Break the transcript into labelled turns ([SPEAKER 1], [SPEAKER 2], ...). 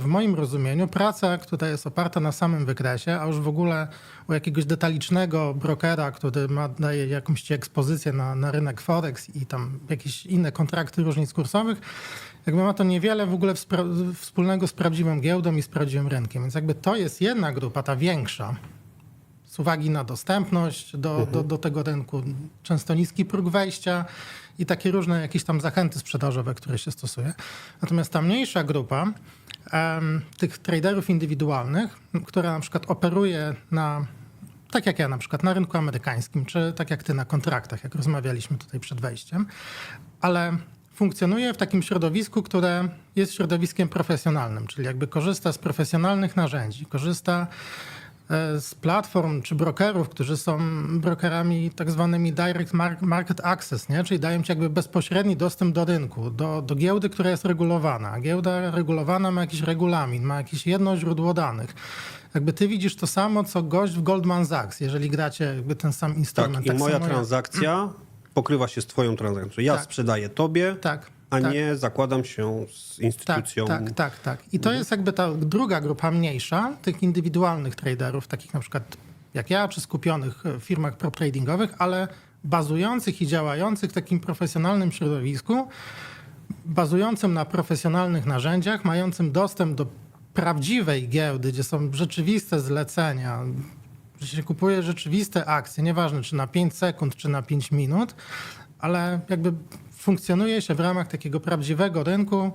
[SPEAKER 1] W moim rozumieniu praca, która jest oparta na samym wykresie, a już w ogóle u jakiegoś detalicznego brokera, który ma, daje jakąś ci ekspozycję na, na rynek Forex i tam jakieś inne kontrakty różnic kursowych, jakby ma to niewiele w ogóle wspólnego z prawdziwą giełdą i z prawdziwym rynkiem. Więc jakby to jest jedna grupa, ta większa, z uwagi na dostępność do, do, do tego rynku, często niski próg wejścia i takie różne jakieś tam zachęty sprzedażowe, które się stosuje. Natomiast ta mniejsza grupa tych traderów indywidualnych, która na przykład operuje na, tak jak ja na przykład na rynku amerykańskim, czy tak jak ty na kontraktach, jak rozmawialiśmy tutaj przed wejściem, ale funkcjonuje w takim środowisku, które jest środowiskiem profesjonalnym, czyli jakby korzysta z profesjonalnych narzędzi, korzysta z platform czy brokerów, którzy są brokerami tak zwanymi direct mar- market access, nie? czyli dają ci jakby bezpośredni dostęp do rynku, do, do giełdy, która jest regulowana. Giełda regulowana ma jakiś regulamin, ma jakieś jedno źródło danych. Jakby ty widzisz to samo, co gość w Goldman Sachs, jeżeli gracie jakby ten sam instrument.
[SPEAKER 2] Tak, i moja transakcja pokrywa się z twoją transakcją. Ja
[SPEAKER 1] Tak.
[SPEAKER 2] sprzedaję tobie,
[SPEAKER 1] Tak,
[SPEAKER 2] a
[SPEAKER 1] tak.
[SPEAKER 2] nie zakładam się z
[SPEAKER 1] Tak,
[SPEAKER 2] instytucją.
[SPEAKER 1] tak, tak, tak. I to jest jakby ta druga grupa mniejsza, tych indywidualnych traderów, takich na przykład jak ja, czy skupionych w firmach prop tradingowych, ale bazujących i działających w takim profesjonalnym środowisku, bazującym na profesjonalnych narzędziach, mającym dostęp do prawdziwej giełdy, gdzie są rzeczywiste zlecenia, że się kupuje rzeczywiste akcje, nieważne czy na 5 sekund, czy na 5 minut, ale jakby funkcjonuje się w ramach takiego prawdziwego rynku,